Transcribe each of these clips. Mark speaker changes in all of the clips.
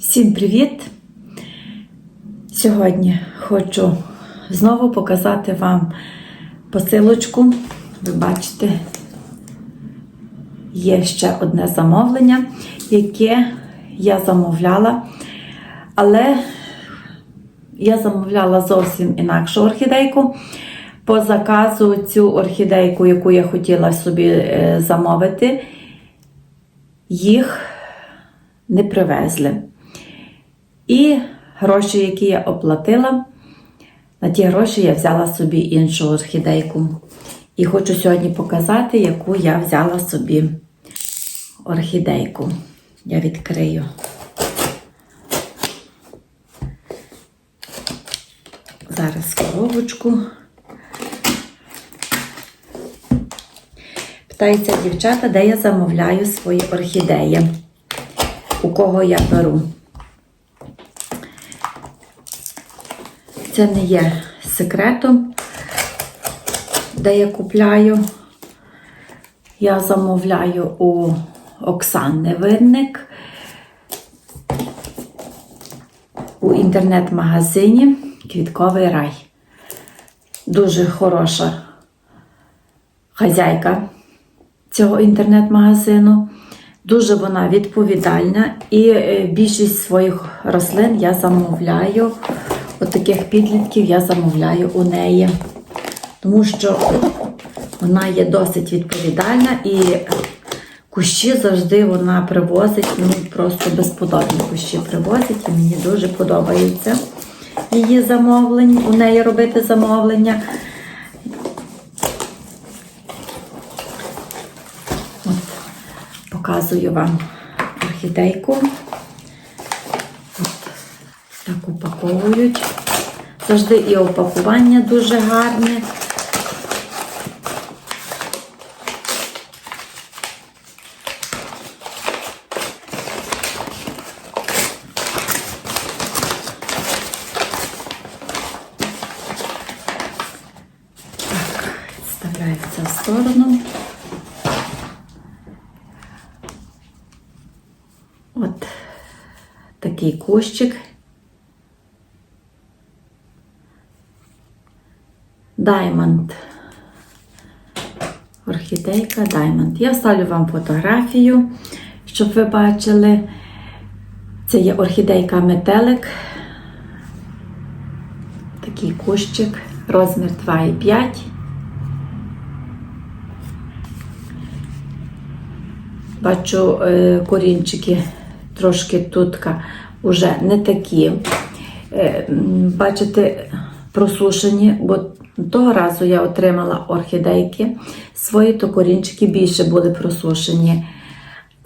Speaker 1: Всім привіт! Сьогодні хочу знову показати вам посилочку. Ви бачите, є ще одне замовлення, яке я замовляла, але я замовляла зовсім інакшу орхідейку. По заказу цю орхідейку, яку я хотіла собі е, замовити, їх не привезли. І гроші, які я оплатила, на ті гроші я взяла собі іншу орхідейку. І хочу сьогодні показати, яку я взяла собі орхідейку. Я відкрию. Зараз коробочку. Питаються дівчата, де я замовляю свої орхідеї, у кого я беру. Це не є секретом, де я купляю. Я замовляю у Оксани Винник у інтернет-магазині Квітковий рай. Дуже хороша хазяйка цього інтернет-магазину. Дуже вона відповідальна і е, більшість своїх рослин я замовляю. От таких підлітків я замовляю у неї. Тому що вона є досить відповідальна і кущі завжди вона привозить, ну просто безподобні кущі привозить, і мені дуже подобається її замовлення, у неї робити замовлення. От, показую вам орхідейку. Так упаковують. Завжди і упакування дуже гарне. Так, в сторону. От такий кущик. Diamond. Орхідейка Diamond. Я вставлю вам фотографію, щоб ви бачили. Це є орхідейка метелик. Такий кущик, розмір 2,5. Бачу е, корінчики трошки тутка вже не такі. Е, Бачите, просушені, бо того разу я отримала орхідейки. Свої то корінчики більше були просушені.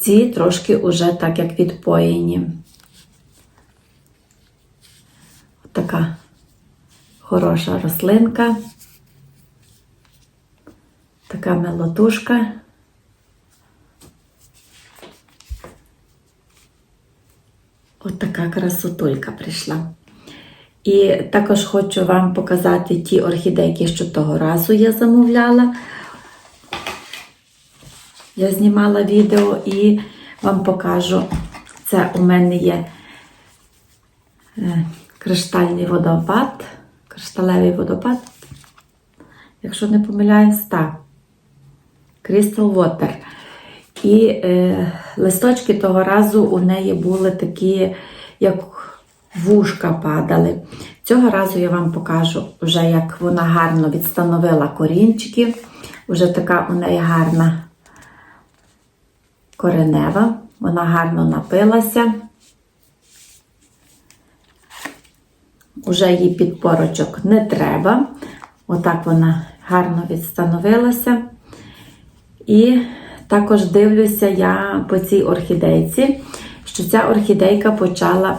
Speaker 1: Ці трошки вже так як відпоєні. Така хороша рослинка. Така мелотушка. От красотулька прийшла. І також хочу вам показати ті орхідейки, що того разу я замовляла. Я знімала відео і вам покажу. Це у мене є е, криштальний водопад, кришталевий водопад. Якщо не помиляюсь, так. Crystal Water. І е, листочки того разу у неї були такі, як вушка падали. Цього разу я вам покажу, вже як вона гарно відстановила корінчики. Вже така у неї гарна коренева, вона гарно напилася. Уже їй підпорочок не треба. Отак вона гарно відстановилася. І також дивлюся я по цій орхідейці, що ця орхідейка почала,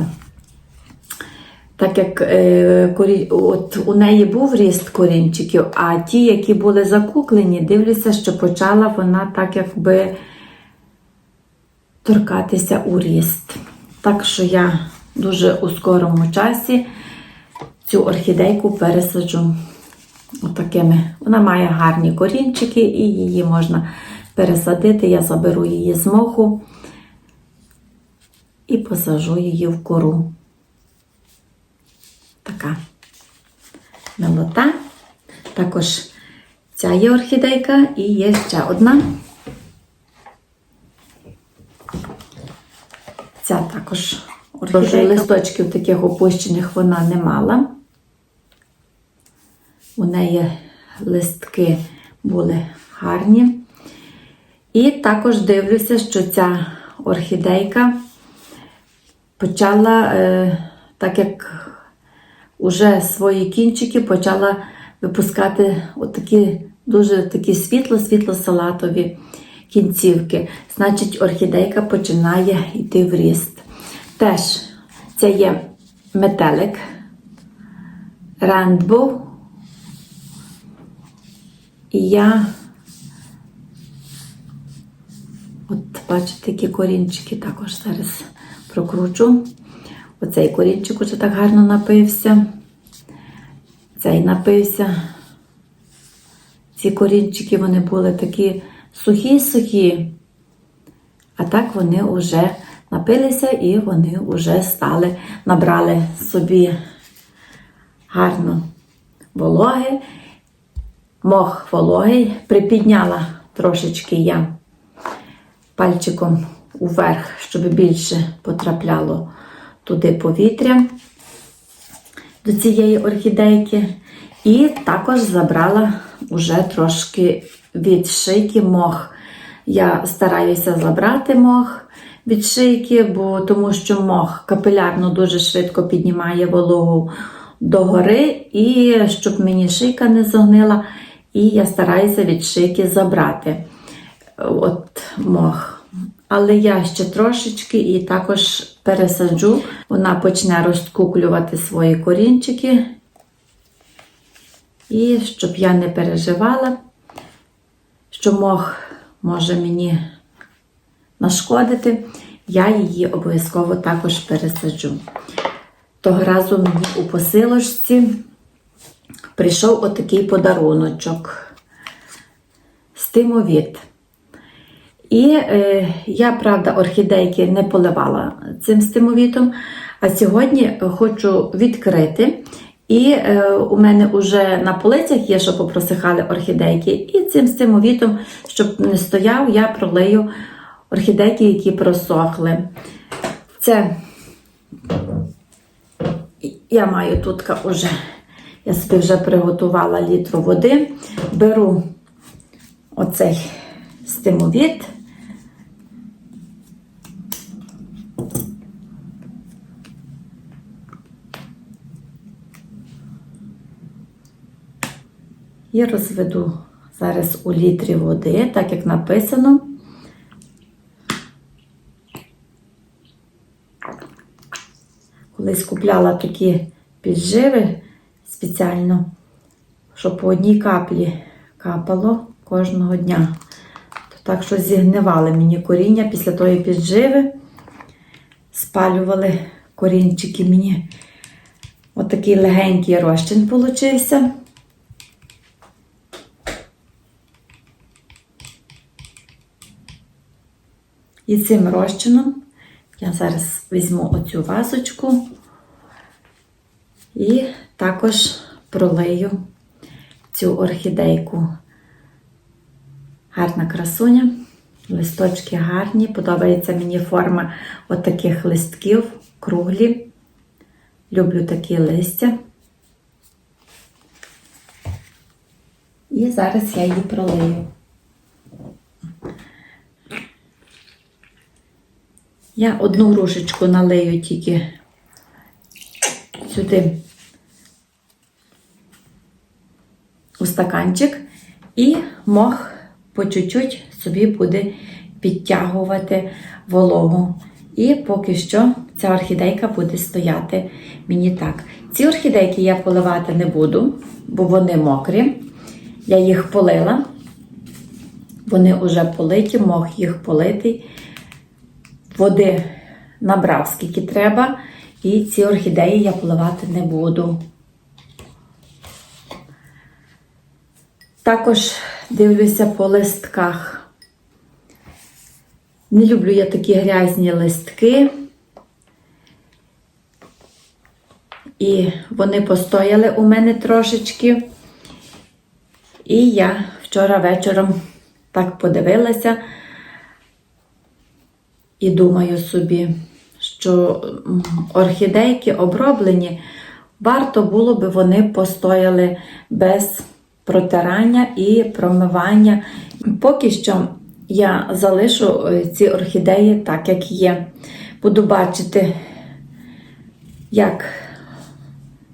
Speaker 1: так як е, корі... от у неї був ріст корінчиків, а ті, які були закуклені, дивлюся, що почала вона так якби торкатися у ріст. Так що я дуже у скорому часі цю орхідейку пересаджу отакими. Вона має гарні корінчики і її можна пересадити. Я заберу її з моху і посажу її в кору. Така милота. Також ця є орхідейка і є ще одна. Ця також орхідейка. листочків таких опущених вона не мала. У неї листки були гарні. І також дивлюся, що ця орхідейка почала, е, так як уже свої кінчики почала випускати отакі дуже такі світло-світло-салатові кінцівки. Значить, орхідейка починає йти в ріст. Теж це є метелик, рандбоw. І я, от бачите, які корінчики також зараз прокручу. Оцей корінчик уже так гарно напився. Цей напився. Ці корінчики вони були такі сухі-сухі. А так вони вже напилися і вони вже стали, набрали собі гарно вологи. Мох вологий, припідняла трошечки я пальчиком уверх, щоб більше потрапляло туди повітря до цієї орхідейки. І також забрала уже трошки від шийки мох. Я стараюся забрати мох від шийки, бо тому що мох капілярно дуже швидко піднімає вологу догори, і щоб мені шийка не зогнила, і я стараюся від шийки забрати от мох. Але я ще трошечки і також пересаджу. Вона почне розкуклювати свої корінчики. І щоб я не переживала, що мох може мені нашкодити, я її обов'язково також пересаджу. Того разу мені у посилочці прийшов отакий подаруночок стимовіт. І е, я, правда, орхідейки не поливала цим стимовітом, а сьогодні хочу відкрити. І е, у мене вже на полицях є, що попросихали орхідейки. І цим стимовітом, щоб не стояв, я пролию орхідейки, які просохли. Це я маю тут уже, я собі вже приготувала літру води. Беру оцей стимовіт. І розведу зараз у літрі води, так як написано. Колись купляла такі підживи спеціально, щоб по одній каплі капало кожного дня. То так що зігнивали мені коріння після тої підживи, спалювали корінчики мені. Отакий легенький розчин получився. І цим розчином я зараз візьму оцю вазочку і також пролию цю орхідейку. Гарна красуня, листочки гарні, подобається мені форма отаких листків, круглі. Люблю такі листя. І зараз я її пролию. Я одну грушечку налию тільки сюди у стаканчик, і мох по чуть-чуть собі буде підтягувати вологу. І поки що ця орхідейка буде стояти мені так. Ці орхідейки я поливати не буду, бо вони мокрі. Я їх полила, вони вже политі, мох їх политий води набрав, скільки треба, і ці орхідеї я поливати не буду. Також дивлюся по листках. Не люблю я такі грязні листки. І вони постояли у мене трошечки. І я вчора вечором так подивилася і думаю собі, що орхідейки оброблені, варто було би вони постояли без протирання і промивання. Поки що я залишу е, ці орхідеї так, як є. Буду бачити, як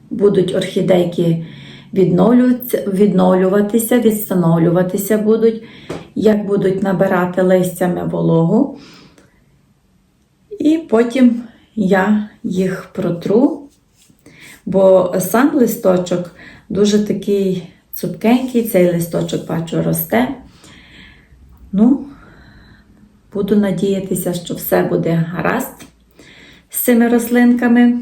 Speaker 1: будуть орхідейки відновлюватися, відновлюватися, відстановлюватися будуть, як будуть набирати листями вологу. І потім я їх протру, бо сам листочок дуже такий цупкенький, цей листочок бачу росте. Ну, буду надіятися, що все буде гаразд з цими рослинками.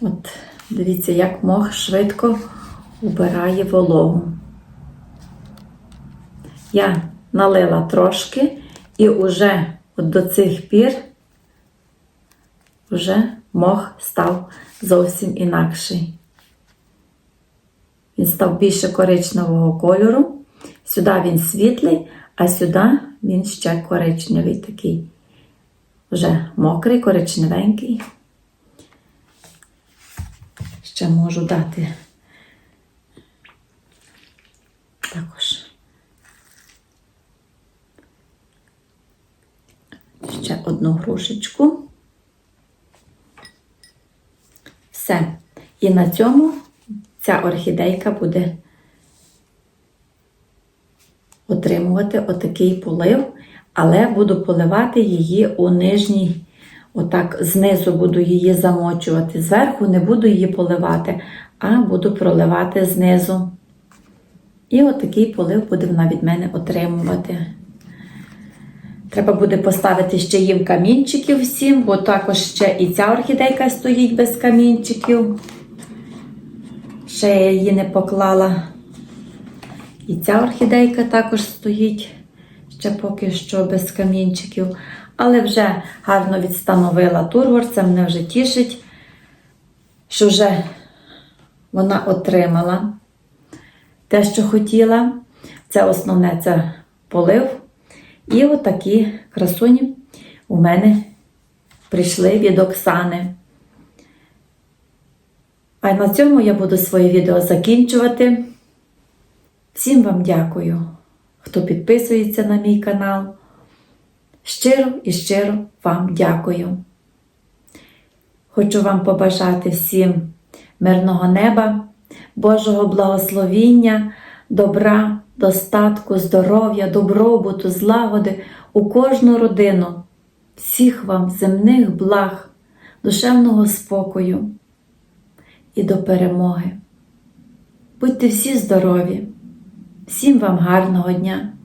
Speaker 1: От, дивіться, як мох швидко убирає вологу. Я налила трошки і уже от до цих пір вже мох став зовсім інакший. Він став більше коричневого кольору. Сюди він світлий, а сюди він ще коричневий такий. Вже мокрий, коричневенький. Ще можу дати також. Ще одну грушечку. Все. І на цьому ця орхідейка буде отримувати отакий полив, але буду поливати її у нижній, отак знизу буду її замочувати. Зверху не буду її поливати, а буду проливати знизу. І отакий полив буде вона від мене отримувати. Треба буде поставити ще їм камінчиків всім, бо також ще і ця орхідейка стоїть без камінчиків. Ще я її не поклала. І ця орхідейка також стоїть ще поки що без камінчиків. Але вже гарно відстановила тургор, це мене вже тішить, що вже вона отримала те, що хотіла. Це основне це полив. І отакі красуні у мене прийшли від Оксани. А на цьому я буду своє відео закінчувати. Всім вам дякую, хто підписується на мій канал. Щиро і щиро вам дякую. Хочу вам побажати всім мирного неба, Божого благословіння, добра, достатку, здоров'я, добробуту, злагоди у кожну родину, всіх вам земних благ, душевного спокою і до перемоги. Будьте всі здорові, всім вам гарного дня!